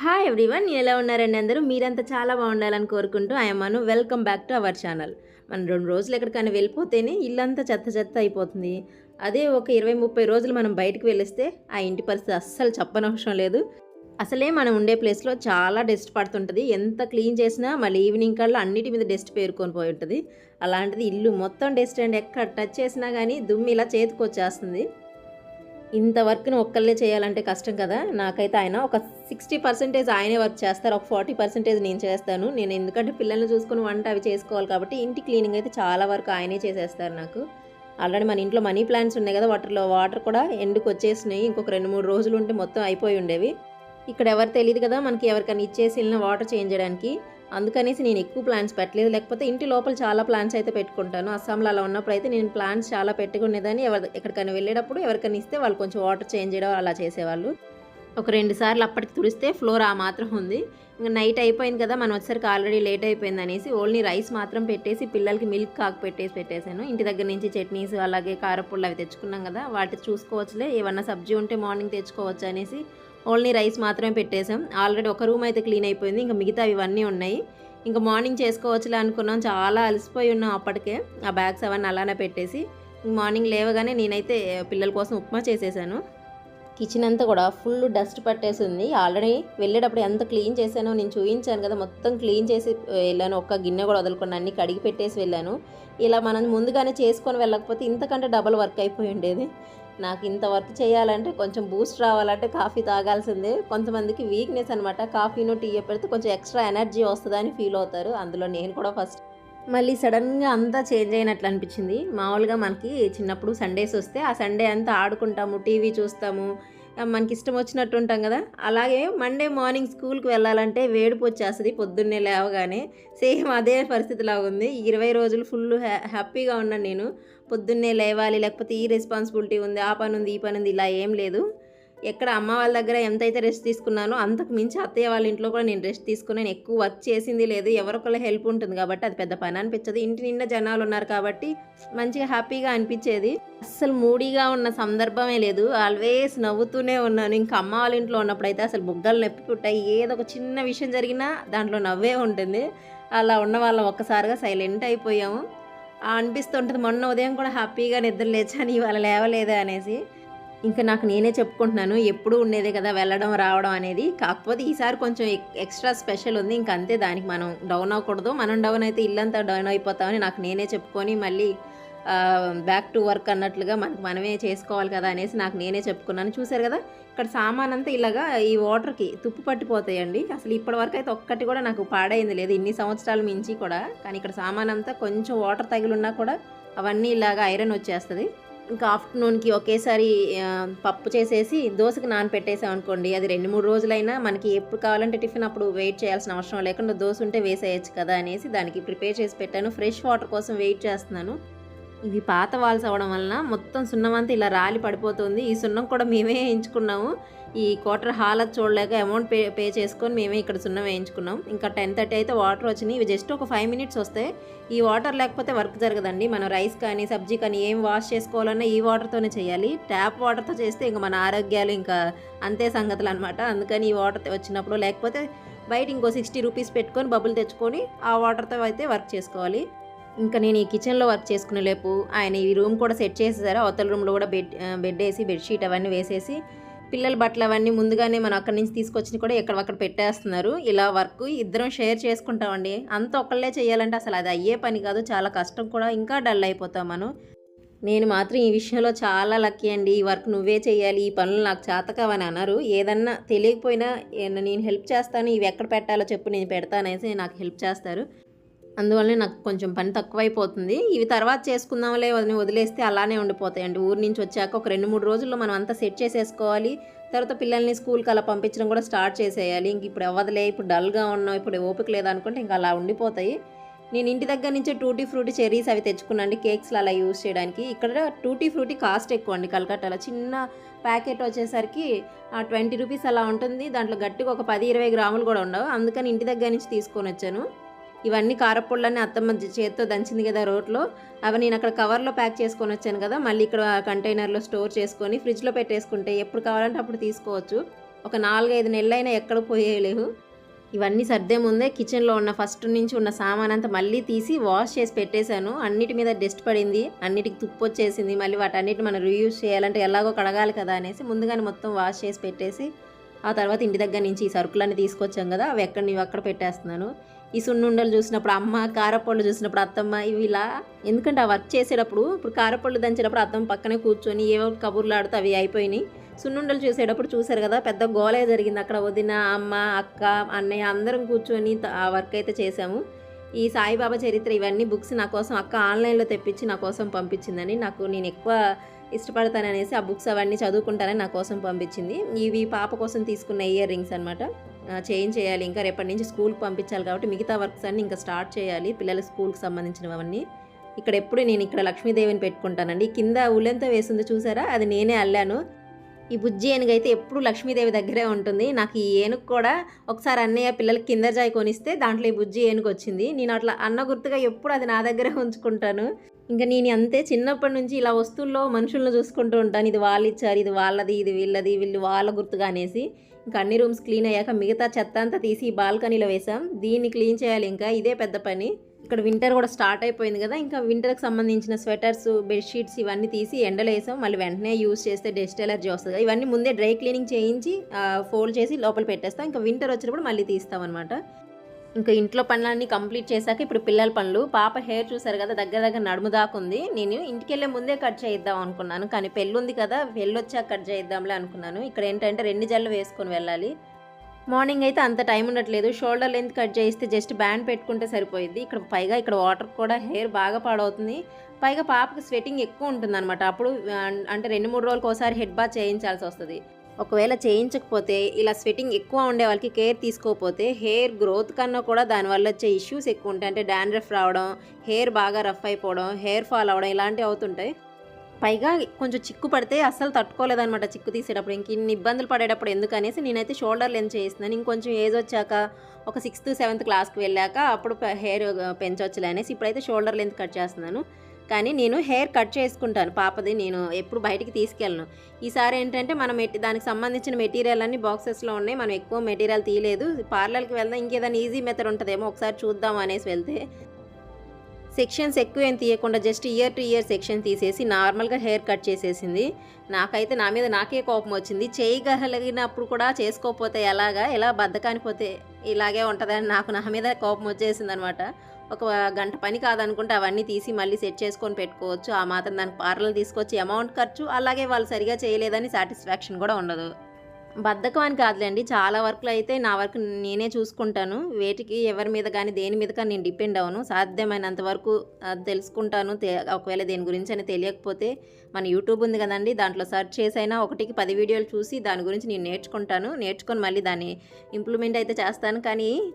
Hi everyone ఎలా ఉన్నారండి అందరూ? మీరంతా చాలా బాగుండాలని కోరుకుంటూ ఆయమ్మను welcome back to our channel మనం రెండు రోజులు ఎక్కడికైనా వెళ్ళిపోతేనే ఇల్లంతా చెత్త చెత్త అయిపోతుంది. అదే ఒక ఇరవై ముప్పై రోజులు మనం బయటకు వెళ్ళిస్తే ఆ ఇంటి పరిస్థితి అస్సలు చెప్పనవసరం లేదు. అసలే మనం ఉండే ప్లేస్లో చాలా డస్ట్ పడుతుంటుంది. ఎంత క్లీన్ చేసినా మళ్ళీ ఈవినింగ్ కల్లా అన్నిటి మీద డస్ట్ పేరుకొని పోయి ఉంటుంది. అలాంటిది ఇల్లు మొత్తం డస్ట్ అండ్. ఎక్కడ టచ్ చేసినా కానీ దుమ్ము ఇలా చేతికి వచ్చేస్తుంది ఇంత వర్క్ని ఒక్కళ్ళే చేయాలంటే కష్టం కదా. నాకైతే ఆయన ఒక సిక్స్టీ పర్సెంటేజ్ ఆయనే వర్క్ చేస్తారు. ఒక ఫార్టీ పర్సెంటేజ్ నేను చేస్తాను. నేను ఎందుకంటే పిల్లల్ని చూసుకుని వంట అవి చేసుకోవాలి కాబట్టి ఇంటి క్లీనింగ్ అయితే చాలా వరకు ఆయనే చేసేస్తారు నాకు. ఆల్రెడీ మన ఇంట్లో మనీ ప్లాంట్స్ ఉన్నాయి కదా. వాటర్లో వాటర్ కూడా ఎండుకు వచ్చేసినాయి. ఇంకొక రెండు మూడు రోజులు ఉంటే మొత్తం అయిపోయి ఉండేవి. ఇక్కడ ఎవరు తెలియదు కదా. మనకి ఎవరికైనా ఇచ్చేసి వెళ్ళిన వాటర్ చేంజ్ చేయడానికి. అందుకనేసి నేను ఎక్కువ ప్లాన్స్ పెట్టలేదు. లేకపోతే ఇంటి లోపల చాలా ప్లాన్స్ అయితే పెట్టుకుంటాను. అస్సాంలో అలా ఉన్నప్పుడు అయితే నేను ప్లాన్స్ చాలా పెట్టుకునేదాన్ని. ఎవరి ఎక్కడికైనా వెళ్ళేటప్పుడు ఎవరికైనా ఇస్తే వాళ్ళు కొంచెం వాటర్ చేంజ్ చేయడం అలా చేసేవాళ్ళు. ఒక రెండు సార్లు అప్పటికి తుడిస్తే ఫ్లోర్ ఆ మాత్రం ఉంది. ఇంకా నైట్ అయిపోయింది కదా మనం వచ్చేసరికి ఆల్రెడీ లేట్ అయిపోయింది అనేసి ఓన్లీ రైస్ మాత్రం పెట్టేసి పిల్లలకి మిల్క్ కాకు పెట్టేసి పెట్టేశాను. ఇంటి దగ్గర నుంచి చట్నీస్ అలాగే కారపుళ్ళు అవి తెచ్చుకున్నాం కదా వాటి చూసుకోవచ్చులే. ఏమన్నా సబ్జీ ఉంటే మార్నింగ్ తెచ్చుకోవచ్చు అనేసి ఓన్లీ రైస్ మాత్రమే పెట్టేసాం ఆల్రెడీ ఒక రూమ్ అయితే క్లీన్ అయిపోయింది. ఇంకా మిగతా ఇవన్నీ ఉన్నాయి. ఇంకా మార్నింగ్ చేసుకోవచ్చులే అనుకున్నాం. చాలా అలసిపోయి ఉన్నాం అప్పటికే. ఆ బ్యాగ్స్ అవన్నీ అలానే పెట్టేసి మార్నింగ్ లేవగానే నేనైతే పిల్లల కోసం ఉప్మా చేసేసాను. కిచెన్ అంతా కూడా ఫుల్ డస్ట్ పట్టేసింది. ఆల్రెడీ వెళ్ళేటప్పుడు ఎంత క్లీన్ చేశానో నేను చూపించాను కదా. మొత్తం క్లీన్ చేసి వెళ్ళాను. ఒక్క గిన్నె కూడా వదలకుండా అన్ని కడిగి పెట్టేసి వెళ్ళాను. ఇలా మనం ముందుగానే చేసుకొని వెళ్ళకపోతే ఇంతకంటే డబల్ వర్క్ అయిపోయి ఉండేది. నాకు ఇంత వర్క్ చేయాలంటే కొంచెం బూస్ట్ రావాలంటే కాఫీ తాగాల్సిందే. కొంతమందికి వీక్నెస్ అనమాట కాఫీను టీ పెడితే కొంచెం ఎక్స్ట్రా ఎనర్జీ వస్తుందని ఫీల్ అవుతారు. అందులో నేను కూడా ఫస్ట్ మళ్ళీ సడన్గా అంతా చేంజ్ అయినట్లు అనిపించింది. మామూలుగా మనకి చిన్నప్పుడు సండేస్ వస్తే ఆ సండే అంతా ఆడుకుంటాము టీవీ చూస్తాము మనకి ఇష్టం వచ్చినట్టు ఉంటాం కదా. అలాగే మండే మార్నింగ్ స్కూల్కి వెళ్ళాలంటే వేడిపు వచ్చేస్తుంది పొద్దున్నే లేవగానే. సేమ్ అదే పరిస్థితిలాగా ఉంది ఇరవై రోజులు ఫుల్ హ్యా హ్యాపీగా ఉన్నాను నేను. పొద్దున్నే లేవాలి లేకపోతే ఈ రెస్పాన్సిబిలిటీ ఉంది ఆ పని ఉంది ఈ పని ఉంది ఇలా ఏం లేదు. ఎక్కడ అమ్మ వాళ్ళ దగ్గర ఎంతైతే రెస్ట్ తీసుకున్నానో అంతకు మించి అత్తయ్య వాళ్ళ ఇంట్లో కూడా నేను రెస్ట్ తీసుకున్నాను ఎక్కువ వర్క్ చేసింది లేదు. ఎవరికొల్ల హెల్ప్ ఉంటుంది కాబట్టి అది పెద్ద పని అనిపించదు. ఇంటి నిండా జనాలు ఉన్నారు కాబట్టి మంచిగా హ్యాపీగా అనిపించేది. అస్సలు మూడీగా ఉన్న సందర్భమే లేదు. ఆల్వేస్ నవ్వుతూనే ఉన్నాను. ఇంకా అమ్మ వాళ్ళ ఇంట్లో ఉన్నప్పుడు అయితే అసలు బుగ్గలు నొప్పి పుట్టాయి. ఏదో ఒక చిన్న విషయం జరిగినా దాంట్లో నవ్వే ఉంటుంది. అలా ఉన్న వాళ్ళం ఒక్కసారిగా సైలెంట్ అయిపోయాము. అనిపిస్తుంటుంది మొన్న ఉదయం కూడా హ్యాపీగా నిద్ర లేచాను ఇవాళ లేవలేదా అనేసి. ఇంకా నాకు నేనే చెప్పుకుంటున్నాను ఎప్పుడు ఉండేదే కదా వెళ్ళడం రావడం అనేది. కాకపోతే ఈసారి కొంచెం ఎక్స్ట్రా స్పెషల్ ఉంది. ఇంక అంతే దానికి మనం డౌన్ అవ్వకూడదు. మనం డౌన్ అయితే ఇల్లంతా డౌన్ అయిపోతామని నాకు నేనే చెప్పుకొని మళ్ళీ బ్యాక్ టు వర్క్ అన్నట్లుగా మనకు మనమే చేసుకోవాలి కదా అనేసి నాకు నేనే చెప్పుకున్నాను. చూసారు కదా? ఇక్కడ సామాన్ అంతా ఇలాగా ఈ వాటర్కి తుప్పు పట్టిపోతాయండి. అసలు ఇప్పటి వరకు అయితే ఒక్కటి కూడా నాకు పాడైంది లేదు. ఇన్ని సంవత్సరాల మించి కూడా. కానీ ఇక్కడ సామాన్ అంతా కొంచెం వాటర్ తగిలిన్నా కూడా అవన్నీ ఇలాగా ఐరన్ వచ్చేస్తుంది. ఇంకా ఆఫ్టర్నూన్కి ఒకేసారి పప్పు చేసేసి దోశకి నానపెట్టేసాం అనుకోండి అది రెండు మూడు రోజులైనా మనకి ఎప్పుడు కావాలంటే టిఫిన్ అప్పుడు వెయిట్ చేయాల్సిన అవసరం లేకుండా దోశ ఉంటే వేసేయచ్చు కదా అనేసి దానికి ప్రిపేర్ చేసి పెట్టాను. ఫ్రెష్ వాటర్ కోసం వెయిట్ చేస్తున్నాను. ఇవి పాత వాల్స్ అవ్వడం వలన మొత్తం సున్నం అంతా ఇలా రాలి పడిపోతుంది. ఈ సున్నం కూడా మేమే వేయించుకున్నాము. ఈ క్వార్టర్ హాలత్ చూడలేక అమౌంట్ పే పే చేసుకొని మేమే ఇక్కడ సున్నం వేయించుకున్నాం. ఇంకా టెన్ థర్టీ అయితే వాటర్ వచ్చినాయి. ఇవి జస్ట్ ఒక ఫైవ్ మినిట్స్ వస్తాయి ఈ వాటర్ లేకపోతే వర్క్ జరగదండి. మనం రైస్ కానీ సబ్జీ కానీ ఏం వాష్ చేసుకోవాలన్నా ఈ వాటర్తోనే చేయాలి. ట్యాప్ వాటర్తో చేస్తే ఇంకా మన ఆరోగ్యాలు ఇంకా అంతే సంగతులు అనమాట అందుకని ఈ వాటర్ వచ్చినప్పుడు లేకపోతే బయట ఇంకో సిక్స్టీ రూపీస్ పెట్టుకొని బబుల్ తెచ్చుకొని ఆ వాటర్తో అయితే వర్క్ చేసుకోవాలి. ఇంకా నేను ఈ కిచెన్లో వర్క్ చేసుకునే లేపు ఆయన ఈ రూమ్ కూడా సెట్ చేసేసారు. అవతల రూమ్లో కూడా బెడ్ బెడ్ వేసి బెడ్షీట్ అవన్నీ వేసేసి పిల్లల బట్టలు అవన్నీ ముందుగానే మనం అక్కడి నుంచి తీసుకొచ్చి కూడా ఎక్కడక్కడ పెట్టేస్తున్నారు. ఇలా వర్క్ ఇద్దరం షేర్ చేసుకుంటామండి. అంత ఒక్కళ్ళే చేయాలంటే అసలు అది అయ్యే పని కాదు. చాలా కష్టం కూడా. ఇంకా డల్ అయిపోతాం మనం. నేను మాత్రం ఈ విషయంలో చాలా లక్కీ అండి. ఈ వర్క్ నువ్వే చేయాలి. ఈ పనులు నాకు చేతకావని అన్నారు ఏదన్నా తెలియకపోయినా నేను హెల్ప్ చేస్తాను. ఇవి ఎక్కడ పెట్టాలో చెప్పు నేను పెడతానేసి నాకు హెల్ప్ చేస్తారు. అందువల్లనే నాకు కొంచెం పని తక్కువైపోతుంది. ఇవి తర్వాత చేసుకుందాంలే వదిలి వదిలేస్తే అలానే ఉండిపోతాయండి. ఊరి నుంచి వచ్చాక ఒక రెండు మూడు రోజుల్లో మనం అంతా సెట్ చేసేసుకోవాలి. తర్వాత పిల్లల్ని స్కూల్కి అలా పంపించడం కూడా స్టార్ట్ చేసేయాలి. ఇంక ఇప్పుడు అవ్వదులే ఇప్పుడు డల్గా ఉన్నాం ఇప్పుడు ఓపిక లేదనుకుంటే ఇంకా అలా ఉండిపోతాయి. నేను ఇంటి దగ్గర నుంచే టూటీ ఫ్రూటీ చెర్రీస్ అవి తెచ్చుకున్నాండి కేక్స్లో అలా యూజ్ చేయడానికి. ఇక్కడ టూటీ ఫ్రూటీ కాస్ట్ ఎక్కువ అండి కలకట్టాలో చిన్న ప్యాకెట్ వచ్చేసరికి ట్వంటీ రూపీస్ అలా ఉంటుంది. దాంట్లో గట్టిగా ఒక పది ఇరవై గ్రాములు కూడా ఉండవు. అందుకని ఇంటి దగ్గర నుంచి తీసుకొని వచ్చాను. ఇవన్నీ కారపొళ్ళని అత్తమ్మ చేతితో దంచింది కదా రోట్లో. అవి నేను అక్కడ కవర్లో ప్యాక్ చేసుకొని వచ్చాను కదా మళ్ళీ ఇక్కడ కంటైనర్లో స్టోర్ చేసుకొని ఫ్రిడ్జ్లో పెట్టేసుకుంటే ఎప్పుడు కావాలంటే అప్పుడు తీసుకోవచ్చు. ఒక నాలుగైదు నెలలైనా ఎక్కడ పోయేయలేవు. ఇవన్నీ సర్దే ముందే కిచెన్లో ఉన్న ఫస్ట్ నుంచి ఉన్న సామాన్ అంతా మళ్ళీ తీసి వాష్ చేసి పెట్టేశాను. అన్నిటి మీద డస్ట్ పడింది అన్నిటికి తుప్పు వచ్చేసింది మళ్ళీ వాటన్నిటి మనం రియూజ్ చేయాలంటే ఎలాగో కడగాలి కదా అనేసి ముందుగానే మొత్తం వాష్ చేసి పెట్టేసి ఆ తర్వాత ఇంటి దగ్గర నుంచి ఈ సరుకులన్నీ తీసుకొచ్చాం కదా అవి ఎక్కడ నీవు అక్కడ పెట్టేస్తున్నాను. ఈ సున్నుండలు చూసినప్పుడు అమ్మ కారపళ్ళు చూసినప్పుడు అత్తమ్మ ఇవి ఇలా ఎందుకంటే ఆ వర్క్ చేసేటప్పుడు ఇప్పుడు కారపళ్ళు దంచేటప్పుడు అత్తమ్మ పక్కనే కూర్చొని ఏవో కబుర్లు ఆడుతూ అవి అయిపోయినాయి. సున్నుండలు చూసేటప్పుడు చూశారు కదా పెద్ద గోలే జరిగింది అక్కడ. వదిన అమ్మ అక్క అన్నయ్య అందరం కూర్చొని ఆ వర్క్ అయితే చేశాము. ఈ సాయిబాబా చరిత్ర ఇవన్నీ బుక్స్ నా కోసం అక్క ఆన్లైన్లో తెప్పించి నా కోసం పంపించిందని నాకు నేను ఎక్కువ ఇష్టపడతాననేసి ఆ బుక్స్ అవన్నీ చదువుకుంటానని నా కోసం పంపించింది. ఇవి పాప కోసం తీసుకున్న ఇయర్ రింగ్స్ అనమాట చేంజ్ చేయాలి. ఇంకా రేపటి నుంచి స్కూల్కి పంపించాలి కాబట్టి మిగతా వర్క్స్ అన్ని ఇంకా స్టార్ట్ చేయాలి పిల్లల స్కూల్కి సంబంధించినవన్నీ. ఇక్కడ ఎప్పుడు నేను ఇక్కడ లక్ష్మీదేవిని పెట్టుకుంటానండి. కింద ఉల్లెంతో వేసింది చూసారా? అది నేనే అల్లాను. ఈ బుజ్జి ఏనుగు అయితే ఎప్పుడు లక్ష్మీదేవి దగ్గరే ఉంటుంది. నాకు ఈ ఏనుగు కూడా ఒకసారి అన్నయ్య పిల్లలకి కింద జాయి కొనిస్తే దాంట్లో ఈ బుజ్జి ఏనుగు వచ్చింది. నేను అట్లా అన్న గుర్తుగా ఎప్పుడు అది నా దగ్గరే ఉంచుకుంటాను. ఇంకా నేను అంతే చిన్నప్పటి నుంచి ఇలా వస్తువుల్లో మనుషులను చూసుకుంటూ ఉంటాను. ఇది వాళ్ళు ఇచ్చారు ఇది వాళ్ళది ఇది వీళ్ళది వీళ్ళు వాళ్ళ గుర్తుగా అనేసి. ఇంకా అన్ని రూమ్స్ క్లీన్ అయ్యాక మిగతా చెత్త అంతా తీసి బాల్కనీలో వేసాం దీన్ని క్లీన్ చేయాలి ఇంకా. ఇదే పెద్ద పని. ఇక్కడ వింటర్ కూడా స్టార్ట్ అయిపోయింది కదా. ఇంకా వింటర్కి సంబంధించిన స్వెటర్స్ బెడ్షీట్స్ ఇవన్నీ తీసి ఎండలో వేసాం మళ్ళీ వెంటనే యూస్ చేస్తే డస్ట్ ఎలర్జీ వస్తుంది. ఇవన్నీ ముందే డ్రై క్లీనింగ్ చేయించి ఫోల్డ్ చేసి లోపల పెట్టేస్తాం. ఇంకా వింటర్ వచ్చినప్పుడు మళ్ళీ తీస్తాం అనమాట ఇంకా ఇంట్లో పనులన్నీ కంప్లీట్ చేశాక ఇప్పుడు పిల్లల పనులు. పాప హెయిర్ చూసారు కదా దగ్గర దగ్గర నడుము దాకుంది నేను ఇంటికి వెళ్ళే ముందే కట్ చేయిద్దాం అనుకున్నాను. కానీ పెళ్ళి ఉంది కదా వెళ్ళొచ్చాక కట్ చేయిద్దాంలే అనుకున్నాను. ఇక్కడ ఏంటంటే రెండు జల్లు వేసుకొని వెళ్ళాలి. మార్నింగ్ అయితే అంత టైం ఉండట్లేదు. షోల్డర్ లెంత్ కట్ చేయిస్తే జస్ట్ బ్యాండ్ పెట్టుకుంటే సరిపోయింది ఇక్కడ పైగా ఇక్కడ వాటర్ కూడా హెయిర్ బాగా పాడవుతుంది. పైగా పాపకు స్వెటింగ్ ఎక్కువ ఉంటుంది అనమాట అప్పుడు అంటే రెండు మూడు రోజులకు ఒకసారి హెడ్ బాత్ చేయించాల్సి వస్తుంది. ఒకవేళ చేయించకపోతే ఇలా స్వెటింగ్ ఎక్కువ ఉండే వాళ్ళకి కేర్ తీసుకోకపోతే హెయిర్ గ్రోత్ కన్నా కూడా దానివల్ల వచ్చే ఇష్యూస్ ఎక్కువ ఉంటాయి. అంటే డాండ్రఫ్ రావడం హెయిర్ బాగా రఫ్ అయిపోవడం హెయిర్ ఫాల్ అవ్వడం ఇలాంటివి అవుతుంటాయి. పైగా కొంచెం చిక్కు పడితే అస్సలు తట్టుకోలేదన్నమాట చిక్కు తీసేటప్పుడు. ఇంక ఇన్ని ఇబ్బందులు పడేటప్పుడు ఎందుకనేసి నేనైతే షోల్డర్ లెంత్ చేస్తున్నాను ఇంకొంచెం ఏజ్ వచ్చాక ఒక సిక్స్త్ సెవెంత్ క్లాస్కి వెళ్ళాక అప్పుడు హెయిర్ పెంచవచ్చులే అనేసి ఇప్పుడైతే షోల్డర్ లెంత్ కట్ చేస్తున్నాను. కానీ నేను హెయిర్ కట్ చేసుకుంటాను. పాపది నేను ఎప్పుడు బయటికి తీసుకెళ్ళను. ఈసారి ఏంటంటే మనం మెటీ దానికి సంబంధించిన మెటీరియల్ అన్ని బాక్సెస్లో ఉన్నాయి. మనం ఎక్కువ మెటీరియల్ తీయలేదు. పార్లర్కి వెళ్దాం. ఇంకేదైనా ఈజీ మెథడ్ ఉంటుందేమో ఒకసారి చూద్దాం అనేసి వెళ్తే. సెక్షన్స్ ఎక్కువ ఏం తీయకుండా just ear to ear section తీసేసి నార్మల్గా హెయిర్ కట్ చేసేసింది. నాకైతే నా మీద నాకే కోపం వచ్చింది. చేయగలిగినప్పుడు కూడా చేసుకోకపోతే ఎలాగా? ఎలా బద్దకాని పోతే ఇలాగే ఉంటుందని నాకు నా మీద కోపం వచ్చేసింది అనమాట ఒక గంట పని కాదనుకుంటే అవన్నీ తీసి మళ్ళీ సెట్ చేసుకొని పెట్టుకోవచ్చు. ఆ మాత్రం దానికి పార్లర్ తీసుకొచ్చి అమౌంట్ ఖర్చు అలాగే వాళ్ళు సరిగా చేయలేదని సాటిస్ఫాక్షన్ కూడా ఉండదు. బద్ధకం అని కాదులేండి. చాలా వర్క్లు అయితే నా వర్క్ నేనే చూసుకుంటాను. వేటికి ఎవరి మీద కానీ దేని మీద కానీ నేను డిపెండ్ అవ్వను. సాధ్యమైనంత వరకు తెలుసుకుంటాను. తె- ఒకవేళ దేని గురించి అని తెలియకపోతే మన యూట్యూబ్ ఉంది కదండి. దాంట్లో సెర్చ్ చేసైనా ఒకటికి పది వీడియోలు చూసి దాని గురించి నేను నేర్చుకుంటాను. నేర్చుకొని మళ్ళీ దాన్ని ఇంప్లిమెంట్ అయితే చేస్తాను. కానీ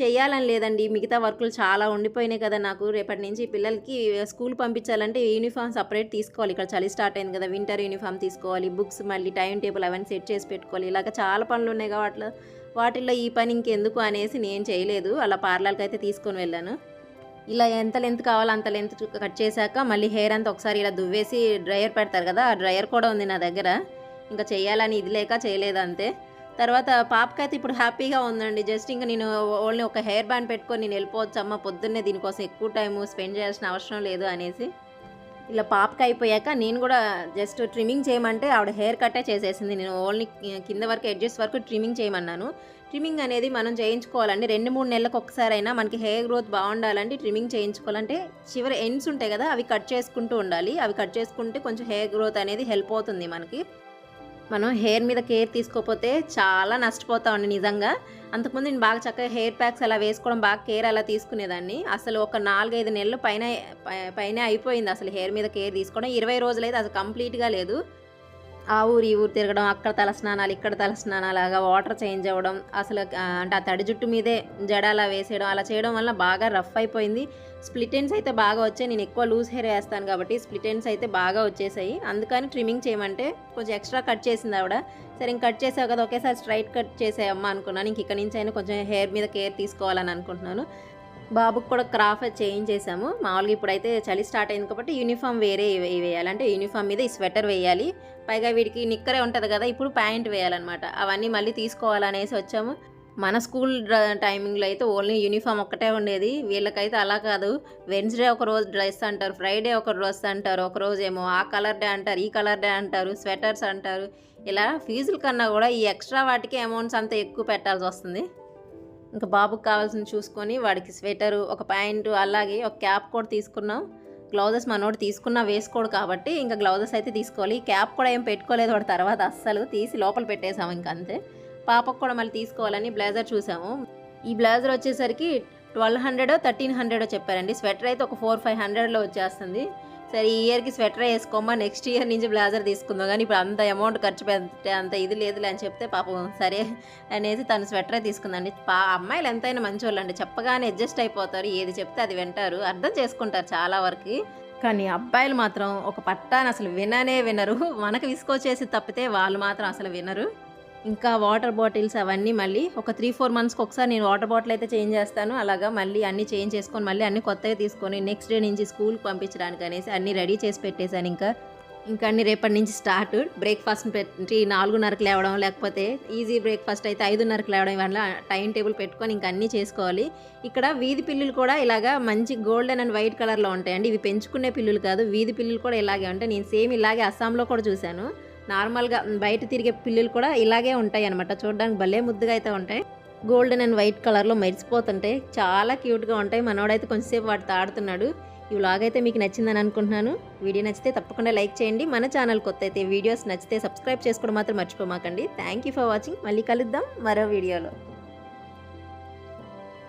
చేయాలని లేదండి. మిగతా వర్కులు చాలా ఉండిపోయినాయి కదా నాకు. రేపటి నుంచి పిల్లలకి స్కూల్ పంపించాలంటే యూనిఫామ్ సపరేట్ తీసుకోవాలి. ఇక్కడ చలి స్టార్ట్ అయింది కదా వింటర్ యూనిఫామ్ తీసుకోవాలి బుక్స్ మళ్ళీ టైం టేబుల్ అవన్నీ సెట్ చేసి పెట్టుకోవాలి. ఇలాగ చాలా పనులు ఉన్నాయి కాబట్టి వాటిల్లో ఈ పని ఇంకెందుకు అనేసి నేను చేయలేదు. అలా పార్లర్కి అయితే తీసుకొని వెళ్ళాను. ఇలా ఎంత లెంత్ కావాలో అంత లెంత్ కట్ చేశాక మళ్ళీ హెయిర్ అంతా ఒకసారి ఇలా దువ్వేసి డ్రయర్ పెడతారు కదా ఆ డ్రయర్ కూడా ఉంది నా దగ్గర. ఇంకా చేయాలని ఇది లేక చేయలేదు అంతే. తర్వాత పాపకైతే ఇప్పుడు హ్యాపీగా ఉందండి. జస్ట్ ఇంకా నేను ఓన్లీ ఒక హెయిర్ బ్యాండ్ పెట్టుకొని నేను వెళ్ళిపోవచ్చు. అమ్మ పొద్దున్నే దీనికోసం ఎక్కువ టైం స్పెండ్ చేయాల్సిన అవసరం లేదు అనేసి. ఇలా పాపకి అయిపోయాక నేను కూడా జస్ట్ ట్రిమ్మింగ్ చేయమంటే ఆవిడ హెయిర్ కట్టే చేసేసింది. నేను ఓన్లీ కింద వరకు ఎడ్జెస్ వరకు ట్రిమ్మింగ్ చేయమన్నాను. ట్రిమ్మింగ్ అనేది మనం చేయించుకోవాలండి. రెండు మూడు నెలలకు ఒకసారి అయినా మనకి హెయిర్ గ్రోత్ బాగుండాలంటే ట్రిమ్మింగ్ చేయించుకోవాలంటే చివరి ఎండ్స్ ఉంటాయి కదా అవి కట్ చేసుకుంటూ ఉండాలి. అవి కట్ చేసుకుంటే కొంచెం హెయిర్ గ్రోత్ అనేది హెల్ప్ అవుతుంది మనకి. మనం హెయిర్ మీద కేర్ తీసుకోకపోతే చాలా నష్టపోతామండి నిజంగా. అంతకుముందు నేను బాగా చక్కగా హెయిర్ ప్యాక్స్ అలా వేసుకోవడం బాగా కేర్ అలా తీసుకునేదాన్ని. అసలు ఒక నాలుగైదు నెలలు పైన పైన అయిపోయింది అసలు హెయిర్ మీద కేర్ తీసుకోవడం. ఇరవై రోజులైతే అది అసలు కంప్లీట్గా లేదు. ఆ ఊరు ఈ ఊరు తిరగడం అక్కడ తలస్నానాలు ఇక్కడ తల స్నానాలు అలాగా వాటర్ చేంజ్ అవ్వడం అసలు అంటే ఆ తడి జుట్టు మీదే జడ అలా వేసేయడం అలా చేయడం వల్ల బాగా రఫ్ అయిపోయింది. స్ప్లిట్ ఎండ్స్ అయితే బాగా వచ్చాయి. నేను ఎక్కువ లూజ్ హెయిర్ వేస్తాను కాబట్టి స్ప్లిట్ ఎండ్స్ అయితే బాగా వచ్చేసాయి. అందుకని ట్రిమ్మింగ్ చేయమంటే కొంచెం ఎక్స్ట్రా కట్ చేసింది ఆవిడ. సరే ఇంక కట్ చేసావు కదా ఒకేసారి స్ట్రైట్ కట్ చేసాయమ్మా అనుకున్నాను. ఇంక ఇక్కడ నుంచి అయినా కొంచెం హెయిర్ మీద కేర్ తీసుకోవాలని అనుకుంటున్నాను. బాబుకి కూడా క్రాఫ్ చేంజ్ చేసాము మామూలుగా ఇప్పుడైతే చలి స్టార్ట్ అయింది కాబట్టి యూనిఫామ్ వేరే వే- వేయాలి. అంటే యూనిఫామ్ మీద ఈ స్వెటర్ వేయాలి. పైగా వీడికి నిక్కరే ఉంటుంది కదా ఇప్పుడు ప్యాంట్ వేయాలన్నమాట. అవన్నీ మళ్ళీ తీసుకోవాలనేసి వచ్చాము. మన స్కూల్ టైమింగ్లో అయితే ఓన్లీ యూనిఫామ్ ఒక్కటే ఉండేది. వీళ్ళకైతే అలా కాదు. వెన్స్డే ఒక రోజు డ్రెస్ అంటారు ఫ్రైడే ఒక డ్రెస్ అంటారు ఒక రోజు ఏమో ఆ కలర్ డే అంటారు ఈ కలర్ డే అంటారు స్వెటర్స్ అంటారు. ఇలా ఫీజుల కన్నా కూడా ఈ ఎక్స్ట్రా వాటికి అమౌంట్స్ అంత ఎక్కువ పెట్టాల్సి వస్తుంది. ఇంకా బాబుకి కావాల్సింది చూసుకొని వాడికి స్వెటరు ఒక ప్యాంటు అలాగే ఒక క్యాప్ కూడా తీసుకున్నాం. గ్లౌజెస్ మనోడు తీసుకున్నా వేసుకోడు కాబట్టి ఇంకా గ్లౌజెస్ అయితే తీసుకోవాలి. ఈ క్యాప్ కూడా ఏం పెట్టుకోలేదు వాడు తర్వాత అస్సలు. తీసి లోపల పెట్టేసాము ఇంక అంతే. పాపకు కూడా మళ్ళీ తీసుకోవాలని బ్లేజర్ చూసాము. ఈ బ్లేజర్ వచ్చేసరికి ట్వెల్వ్ హండ్రెడో థర్టీన్ హండ్రెడో చెప్పారండి. స్వెటర్ అయితే ఒక ఫోర్ ఫైవ్ హండ్రెడ్లో వచ్చేస్తుంది. సరే ఈ ఇయర్కి స్వెటర్ వేసుకోమా నెక్స్ట్ ఇయర్ నుంచి బ్లేజర్ తీసుకుందాం. కానీ ఇప్పుడు అంత అమౌంట్ ఖర్చు పెట్టే అంత ఇది లేదులే అని చెప్తే పాపం సరే అనేసి తను స్వెటరే తీసుకుందండి. పా అమ్మాయిలు ఎంతైనా మంచి అండి చెప్పగానే అడ్జస్ట్ అయిపోతారు. ఏది చెప్తే అది వింటారు. అర్థం చేసుకుంటారు చాలా వరకు. కానీ అబ్బాయిలు మాత్రం ఒక పట్టాన్ని అసలు విననే వినరు. మనకు విసుకొచ్చేసి తప్పితే వాళ్ళు మాత్రం అసలు వినరు. ఇంకా వాటర్ బాటిల్స్ అవన్నీ మళ్ళీ ఒక త్రీ ఫోర్ మంత్స్కి ఒకసారి నేను వాటర్ బాటిల్ అయితే చేంజ్ చేస్తాను. అలాగా మళ్ళీ అన్నీ చేంజ్ చేసుకొని మళ్ళీ అన్ని కొత్తగా తీసుకొని నెక్స్ట్ డే నుంచి స్కూల్కి పంపించడానికి అనేసి అన్నీ రెడీ చేసి పెట్టేశాను ఇంకా. ఇంకా అన్ని రేపటి నుంచి స్టార్ట్. బ్రేక్ఫాస్ట్ పెట్టి నాలుగున్నరకు లేవడం లేకపోతే ఈజీ బ్రేక్ఫాస్ట్ అయితే ఐదున్నరకు లేవడం ఇవన్నీ టైం టేబుల్ పెట్టుకొని ఇంకా అన్నీ చేసుకోవాలి. ఇక్కడ వీధి పిల్లులు కూడా ఇలాగా మంచి గోల్డెన్ అండ్ వైట్ కలర్లో ఉంటాయండి. ఇవి పెంచుకునే పిల్లులు కాదు వీధి పిల్లులు కూడా ఇలాగే ఉంటాయి. నేను సేమ్ ఇలాగే అస్సాంలో కూడా చూశాను. నార్మల్గా బయట తిరిగే పిల్లులు కూడా ఇలాగే ఉంటాయి అనమాట చూడడానికి భలే ముద్దుగా అయితే ఉంటాయి. గోల్డెన్ అండ్ వైట్ కలర్లో మెరిసిపోతుంటాయి చాలా క్యూట్గా ఉంటాయి. మనోడైతే కొంచెంసేపు వాటితో ఆడుతున్నాడు. ఈ వ్లాగ్ అయితే మీకు నచ్చిందని అనుకుంటున్నాను. వీడియో నచ్చితే తప్పకుండా లైక్ చేయండి. మన ఛానల్ కొత్త అయితే వీడియోస్ నచ్చితే సబ్స్క్రైబ్ చేసుకోవడం మాత్రం మర్చిపోమాకండి. Thank you for watching. మళ్ళీ కలుద్దాం మరో వీడియోలో.